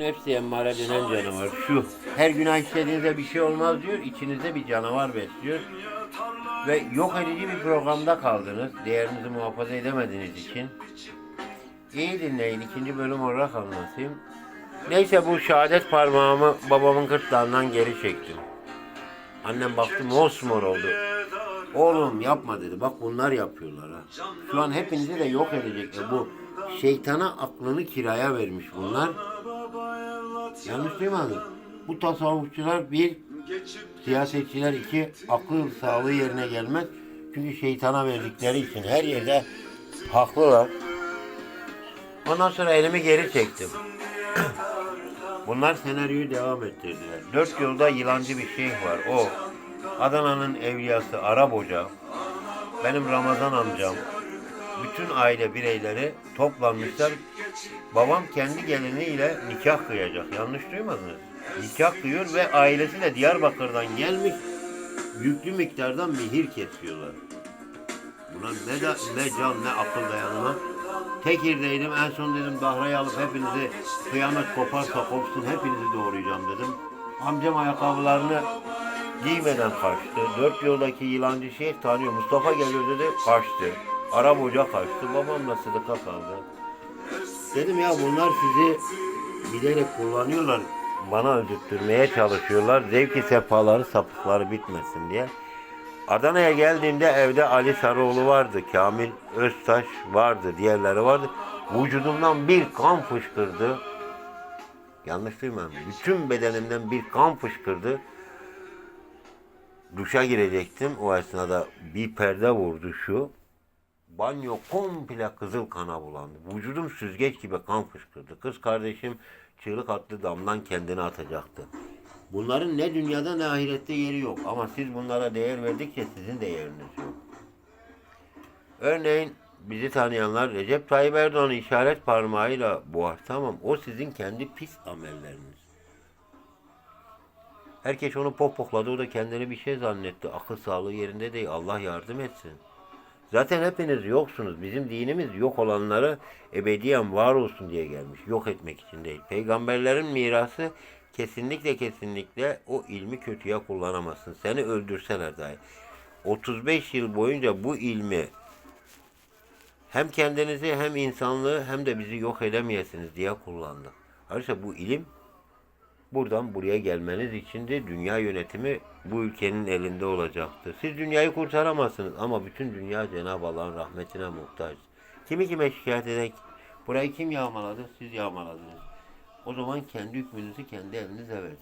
nefsi emmare denen canavar. Şu her günah işlediğinizde bir şey olmaz diyor. içinizde bir canavar besliyor. Ve yok edici bir programda kaldınız. Değerinizi muhafaza edemediğiniz için. İyi dinleyin. ikinci bölüm olarak anlatayım. Neyse bu şehadet parmağımı babamın gırtlağından geri çektim. Annem baktı mosmor oldu. Oğlum yapma dedi. Bak bunlar yapıyorlar ha. Şu an hepinizi de yok edecekler. Bu şeytana aklını kiraya vermiş bunlar. Yanlış duymadın. Bu tasavvufçular bir, siyasetçiler iki, akıl sağlığı yerine gelmez. Çünkü şeytana verdikleri için her yerde haklılar. Ondan sonra elimi geri çektim. Bunlar senaryoyu devam ettirdiler. Dört yolda yılancı bir şeyh var. O Adana'nın evliyası Arap Hoca, benim Ramazan amcam, bütün aile bireyleri toplanmışlar. Babam kendi geliniyle nikah kıyacak. Yanlış duymadınız. Nikah kıyıyor ve ailesi de Diyarbakır'dan gelmiş. Yüklü miktardan mihir kesiyorlar. Buna ne, da, ne can ne akıl dayanamam. Tekirdeydim en son dedim Dahra'yı alıp hepinizi kıyamet koparsa kopsun hepinizi doğrayacağım dedim. Amcam ayakkabılarını giymeden kaçtı. Dört yoldaki yılancı şeyh tanıyor. Mustafa geliyor dedi kaçtı. Arap hoca kaçtı. Babamla Sıdık'a kaldı. Dedim ya bunlar sizi bilerek kullanıyorlar. Bana öldürtmeye çalışıyorlar. Zevki sefaları sapıkları bitmesin diye. Adana'ya geldiğimde evde Ali Sarıoğlu vardı. Kamil Öztaş vardı. Diğerleri vardı. Vücudumdan bir kan fışkırdı. Yanlış duymadım. Bütün bedenimden bir kan fışkırdı. Duşa girecektim. O esnada bir perde vurdu şu. Banyo komple kızıl kana bulandı. Vücudum süzgeç gibi kan fışkırdı. Kız kardeşim çığlık attı damdan kendini atacaktı. Bunların ne dünyada ne ahirette yeri yok. Ama siz bunlara değer verdikçe sizin de yeriniz yok. Örneğin bizi tanıyanlar Recep Tayyip Erdoğan'ı işaret parmağıyla boğar. Tamam o sizin kendi pis amelleriniz. Herkes onu pohpohladı. O da kendini bir şey zannetti. Akıl sağlığı yerinde değil. Allah yardım etsin. Zaten hepiniz yoksunuz. Bizim dinimiz yok olanları ebediyen var olsun diye gelmiş. Yok etmek için değil. Peygamberlerin mirası kesinlikle kesinlikle o ilmi kötüye kullanamazsın. Seni öldürseler dahi. 35 yıl boyunca bu ilmi hem kendinizi hem insanlığı hem de bizi yok edemeyesiniz diye kullandık. Oysa bu ilim buradan buraya gelmeniz için de dünya yönetimi bu ülkenin elinde olacaktı. Siz dünyayı kurtaramazsınız ama bütün dünya Cenab-ı Allah'ın rahmetine muhtaç. Kimi kime şikayet edek? Burayı kim yağmaladı? Siz yağmaladınız. O zaman kendi hükmünüzü kendi elinize verdiniz.